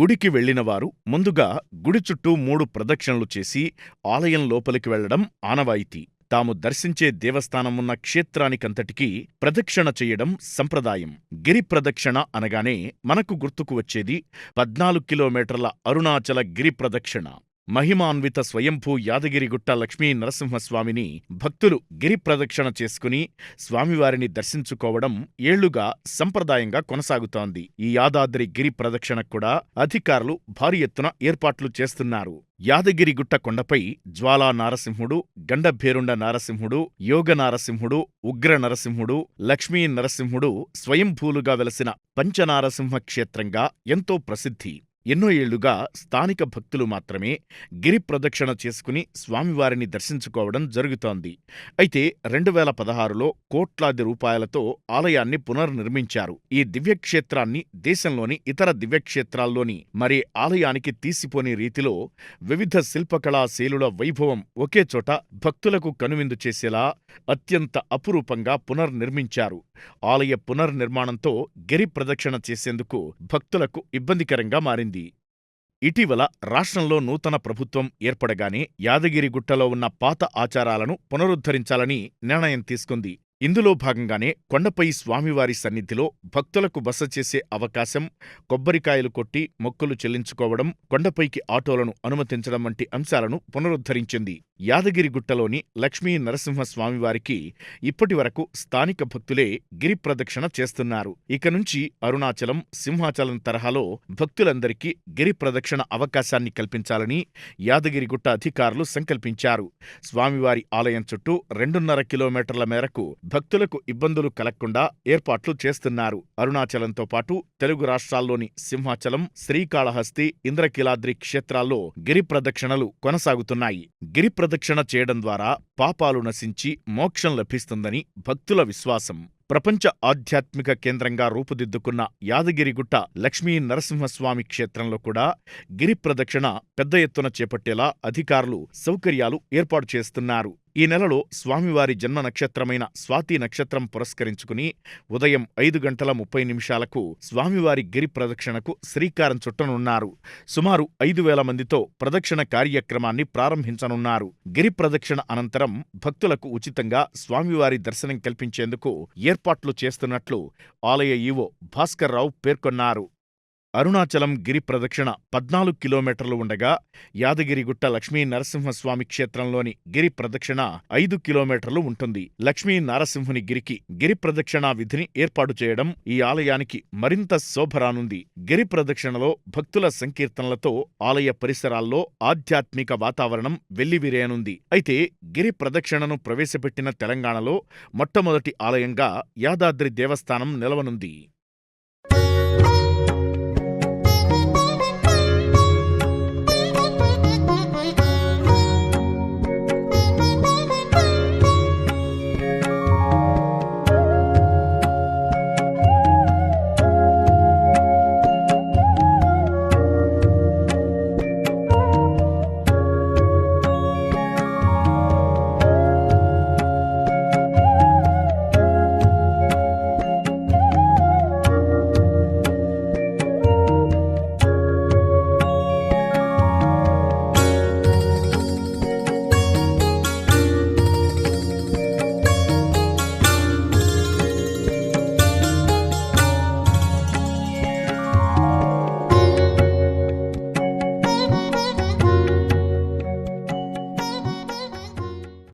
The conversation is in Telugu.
గుడికి వెళ్ళినవారు ముందుగా గుడి చుట్టూ మూడు ప్రదక్షిణలు చేసి ఆలయం లోపలికి వెళ్ళడం ఆనవాయితీ. తాము దర్శించే దేవస్థానం ఉన్న క్షేత్రానికంతటికీ ప్రదక్షిణ చెయ్యడం సంప్రదాయం. గిరి ప్రదక్షిణ అనగానే మనకు గుర్తుకు వచ్చేది పద్నాలుగు కిలోమీటర్ల అరుణాచల గిరి ప్రదక్షిణ. మహిమాన్విత స్వయంభూ యాదగిరిగుట్ట లక్ష్మీ నరసింహస్వామిని భక్తులు గిరి ప్రదక్షిణ చేసుకుని స్వామివారిని దర్శించుకోవడం ఏళ్ళుగా సంప్రదాయంగా కొనసాగుతోంది. ఈ యాదాద్రి గిరి ప్రదక్షిణకు కూడా అధికారులు భారీ ఎత్తున ఏర్పాట్లు చేస్తున్నారు. యాదగిరిగుట్ట కొండపై జ్వాలా నారసింహుడు గండభేరుండ నారసింహుడు యోగ నారసింహుడు ఉగ్ర నరసింహుడు లక్ష్మీ నరసింహుడు స్వయంభూలుగా వెలసిన పంచనారసింహ క్షేత్రంగా ఎంతో ప్రసిద్ధి. ఎన్నో ఏళ్ళుగా స్థానిక భక్తులు మాత్రమే గిరి ప్రదక్షిణ చేసుకుని స్వామివారిని దర్శించుకోవడం జరుగుతోంది. అయితే రెండు వేల పదహారులో కోట్లాది రూపాయలతో ఆలయాన్ని పునర్నిర్మించారు. ఈ దివ్యక్షేత్రాన్ని దేశంలోని ఇతర దివ్యక్షేత్రాల్లోని మరే ఆలయానికి తీసిపోని రీతిలో వివిధ శిల్పకళా శైలుల వైభవం ఒకే చోట భక్తులకు కనువిందు చేసేలా అత్యంత అపురూపంగా పునర్నిర్మించారు. ఆలయ పునర్నిర్మాణంతో గిరి ప్రదక్షిణ చేసేందుకు భక్తులకు ఇబ్బందికరంగా మారింది. ఇటీవల రాష్ట్రంలో నూతన ప్రభుత్వం ఏర్పడగానే యాదగిరిగుట్టలో ఉన్న పాత ఆచారాలను పునరుద్ధరించాలని నిర్ణయం తీసుకుంది. ఇందులో భాగంగానే కొండపై స్వామివారి సన్నిధిలో భక్తులకు బస చేసే అవకాశం కొబ్బరికాయలు కొట్టి మొక్కులు చెల్లించుకోవడం కొండపైకి ఆటోలను అనుమతించడం వంటి అంశాలను పునరుద్ధరించింది. యాదగిరిగుట్టలోని లక్ష్మీ నరసింహస్వామివారికి ఇప్పటి వరకు స్థానిక భక్తులే గిరి ప్రదక్షిణ చేస్తున్నారు. ఇక నుంచి అరుణాచలం సింహాచలం తరహాలో భక్తులందరికీ గిరి ప్రదక్షిణ అవకాశాన్ని కల్పించాలని యాదగిరిగుట్ట అధికారులు సంకల్పించారు. స్వామివారి ఆలయం చుట్టూ రెండున్నర కిలోమీటర్ల మేరకు భక్తులకు ఇబ్బందులు కలగకుండా ఏర్పాట్లు చేస్తున్నారు. అరుణాచలంతో పాటు తెలుగు రాష్ట్రాల్లోని సింహాచలం శ్రీకాళహస్తి ఇంద్రకీలాద్రి క్షేత్రాల్లో గిరి ప్రదక్షిణలు కొనసాగుతున్నాయి. గిరి ప్రదక్షిణ చేయడం ద్వారా పాపాలు నశించి మోక్షం లభిస్తుందని భక్తుల విశ్వాసం. ప్రపంచ ఆధ్యాత్మిక కేంద్రంగా రూపుదిద్దుకున్న యాదగిరిగుట్ట లక్ష్మీ నరసింహస్వామి క్షేత్రంలో కూడా గిరి ప్రదక్షిణ పెద్ద ఎత్తున చేపట్టేలా అధికారులు సౌకర్యాలు ఏర్పాటు చేస్తున్నారు. ఈ నెలలో స్వామివారి జన్మ నక్షత్రమైన స్వాతి నక్షత్రం పురస్కరించుకుని ఉదయం ఐదు గంటల ముప్పై నిమిషాలకు స్వామివారి గిరి ప్రదక్షిణకు శ్రీకారం చుట్టనున్నారు. సుమారు ఐదు వేల మందితో ప్రదక్షిణ కార్యక్రమాన్ని ప్రారంభించనున్నారు. గిరి ప్రదక్షిణ అనంతరం భక్తులకు ఉచితంగా స్వామివారి దర్శనం కల్పించేందుకు ఏర్పాట్లు చేస్తున్నట్లు ఆలయ ఈవో భాస్కర్రావు పేర్కొన్నారు. అరుణాచలం గిరి ప్రదక్షిణ పద్నాలుగు కిలోమీటర్లు ఉండగా యాదగిరిగుట్ట లక్ష్మీ నరసింహస్వామి క్షేత్రంలోని గిరి ప్రదక్షిణ ఐదు కిలోమీటర్లు ఉంటుంది. లక్ష్మీ నరసింహుని గిరికి గిరి ప్రదక్షిణ విధిని ఏర్పాటు చేయడం ఈ ఆలయానికి మరింత శోభరానుంది గిరి ప్రదక్షిణలో భక్తుల సంకీర్తనలతో ఆలయ పరిసరాల్లో ఆధ్యాత్మిక వాతావరణం వెల్లివిరేయనుంది అయితే గిరి ప్రదక్షిణను ప్రవేశపెట్టిన తెలంగాణలో మొట్టమొదటి ఆలయంగా యాదాద్రి దేవస్థానం నిలవనుంది.